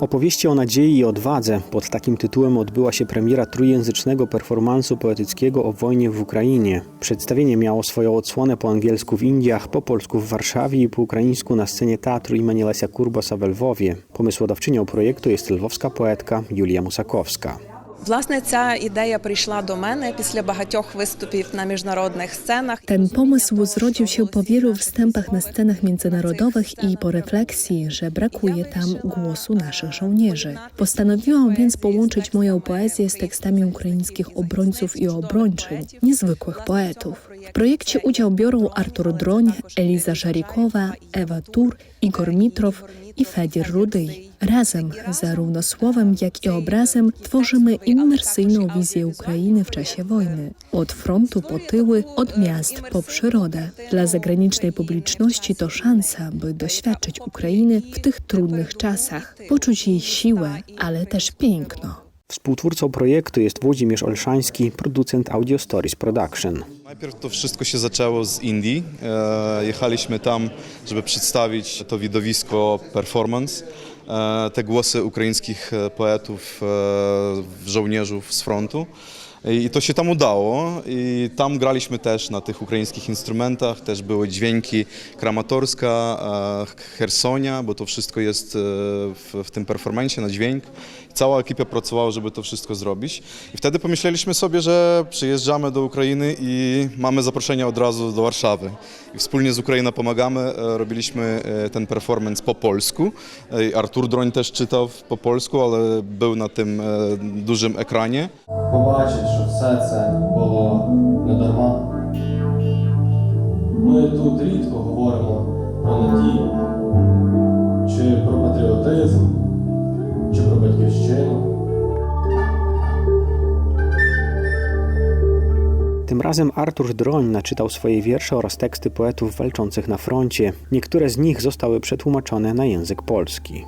Opowieści o nadziei i odwadze pod takim tytułem odbyła się premiera trójjęzycznego performansu poetyckiego o wojnie w Ukrainie. Przedstawienie miało swoją odsłonę po angielsku w Indiach, po polsku w Warszawie i po ukraińsku na scenie teatru imienia Lesia Kurbasa w Lwowie. Pomysłodawczynią projektu jest lwowska poetka Julia Musakowska. Власне, ця ідея прийшла до мене після багатьох виступів на міжнародних сценах. Ten pomysł zrodził się po wielu występach na scenach międzynarodowych i po refleksji, że brakuje tam głosu naszych żołnierzy. Postanowiłam więc połączyć moją poezję z tekstami ukraińskich obrońców i obrończyń, niezwykłych poetów. W projekcie udział biorą Artur Droń, Eliza Żarikowa, Ewa Tur, Igor Mitrow i Fedir Rudyj. Razem, zarówno słowem, jak i obrazem, tworzymy immersyjną wizję Ukrainy w czasie wojny. Od frontu po tyły, od miast po przyrodę. Dla zagranicznej publiczności to szansa, by doświadczyć Ukrainy w tych trudnych czasach, poczuć jej siłę, ale też piękno. Współtwórcą projektu jest Włodzimierz Olszański, producent Audio Stories Production. Najpierw to wszystko się zaczęło z Indii. E, Jechaliśmy tam, żeby przedstawić to widowisko performance. E, Te głosy ukraińskich e, poetów, żołnierzów z frontu. I to się tam udało i tam graliśmy też na tych ukraińskich instrumentach, też były dźwięki Kramatorska, Hersonia, bo to wszystko jest w, w tym performancie na dźwięk Cała ekipa pracowała, żeby to wszystko zrobić. I wtedy pomyśleliśmy sobie, że przyjeżdżamy do Ukrainy i mamy zaproszenie od razu do Warszawy. I wspólnie z Ukrainą pomagamy, e, robiliśmy e, ten performance po polsku. E, Artur Droń też czytał po polsku, ale był na tym e, dużym ekranie. побачить, що все це було не дарма. Ми тут рідко говоримо про надію, чи про патріотизм, Tym razem Artur Droń naczytał swoje wiersze oraz teksty poetów walczących na froncie. Niektóre z nich zostały przetłumaczone na język polski.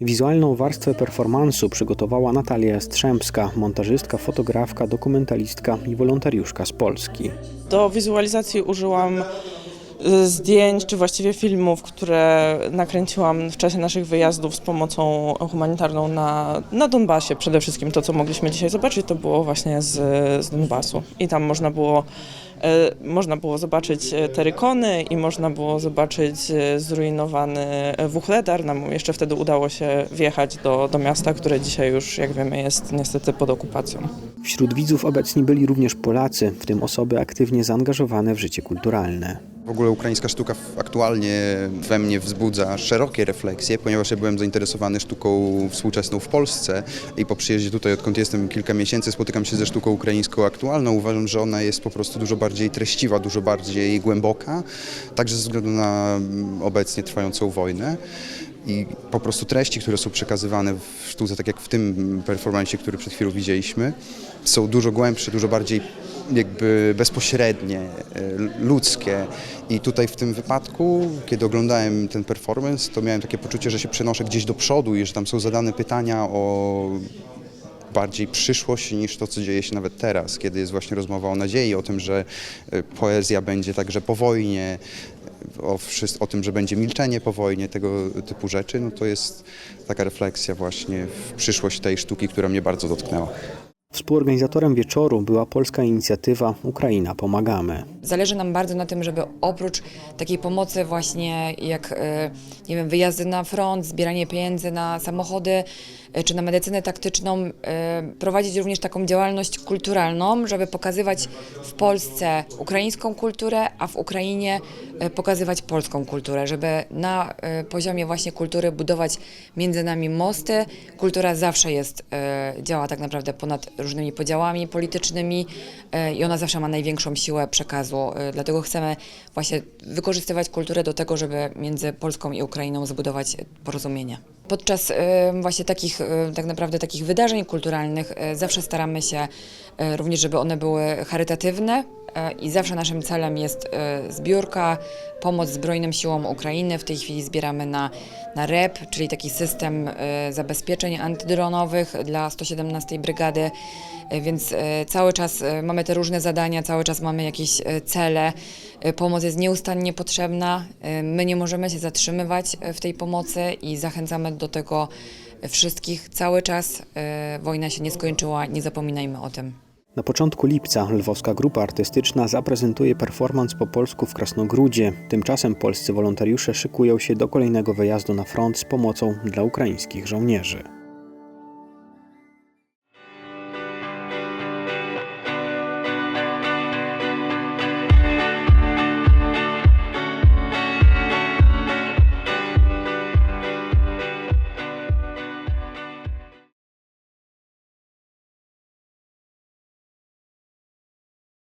Wizualną warstwę performansu przygotowała Natalia Jastrzębska, montażystka, fotografka, dokumentalistka i wolontariuszka z Polski. Do wizualizacji użyłam zdjęć, czy właściwie filmów, które nakręciłam w czasie naszych wyjazdów z pomocą humanitarną na, na Donbasie. Przede wszystkim to, co mogliśmy dzisiaj zobaczyć, to było właśnie z, z Donbasu. I tam można było, y, można było zobaczyć y, te rykony i można było zobaczyć y, zrujnowany Wuchledar. Nam jeszcze wtedy udało się wjechać do, do miasta, które dzisiaj już, jak wiemy, jest niestety pod okupacją. Wśród widzów obecni byli również Polacy, w tym osoby aktywnie zaangażowane w życie kulturalne. W ogóle ukraińska sztuka aktualnie we mnie wzbudza szerokie refleksje, ponieważ ja byłem zainteresowany sztuką współczesną w Polsce i po przyjeździe tutaj, odkąd jestem kilka miesięcy, spotykam się ze sztuką ukraińską aktualną. Uważam, że ona jest po prostu dużo bardziej treściwa, dużo bardziej głęboka, także ze względu na mm, obecnie trwającą wojnę. I po prostu treści, które są przekazywane w sztuce, tak jak w tym performancie, który przed chwilą widzieliśmy, są dużo głębsze, dużo bardziej jakby bezpośrednie, e, ludzkie. I tutaj w tym wypadku, kiedy oglądałem ten performance, to miałem takie poczucie, że się przenoszę gdzieś do przodu i że tam są zadane pytania o bardziej przyszłość niż to, co dzieje się nawet teraz, kiedy jest właśnie rozmowa o nadziei, o tym, że e, poezja będzie także po wojnie, o, wszys- o tym, że będzie milczenie po wojnie, tego typu rzeczy, no to jest taka refleksja właśnie w przyszłość tej sztuki, która mnie bardzo dotknęła. Współorganizatorem wieczoru była polska inicjatywa Ukraina Pomagamy. Zależy nam bardzo na tym, żeby oprócz takiej pomocy właśnie jak e, nie wiem, wyjazdy na front, zbieranie pieniędzy na samochody czy na medycynę taktyczną, e, prowadzić również taką działalność kulturalną, żeby pokazywać w Polsce ukraińską kulturę, a w Ukrainie e, pokazywać polską kulturę, żeby na e, poziomie właśnie kultury budować między nami mosty. Kultura zawsze jest, e, działa tak naprawdę ponad różnymi podziałami politycznymi e, i ona zawsze ma największą siłę przekazu. E, Dlatego chcemy właśnie wykorzystywać kulturę do tego, żeby między Polską i Ukrainą zbudować porozumienie. Podczas e, właśnie takich, e, tak naprawdę takich wydarzeń kulturalnych e, zawsze staramy się również, żeby one były charytatywne i zawsze naszym celem jest zbiórka, pomoc zbrojnym siłom Ukrainy. W tej chwili zbieramy na, na REP, czyli taki system zabezpieczeń antydronowych dla 117 Brygady, więc e, cały czas e, mamy te różne zadania, cały czas mamy jakieś e, cele. E, Pomoc jest nieustannie potrzebna. E, My nie możemy się zatrzymywać e, w tej pomocy i zachęcamy do tego wszystkich cały czas. E, Wojna się nie skończyła, nie zapominajmy o tym. Na początku lipca lwowska grupa artystyczna zaprezentuje performance po polsku w Krasnogródzie. Tymczasem polscy wolontariusze szykują się do kolejnego wyjazdu na front z pomocą dla ukraińskich żołnierzy.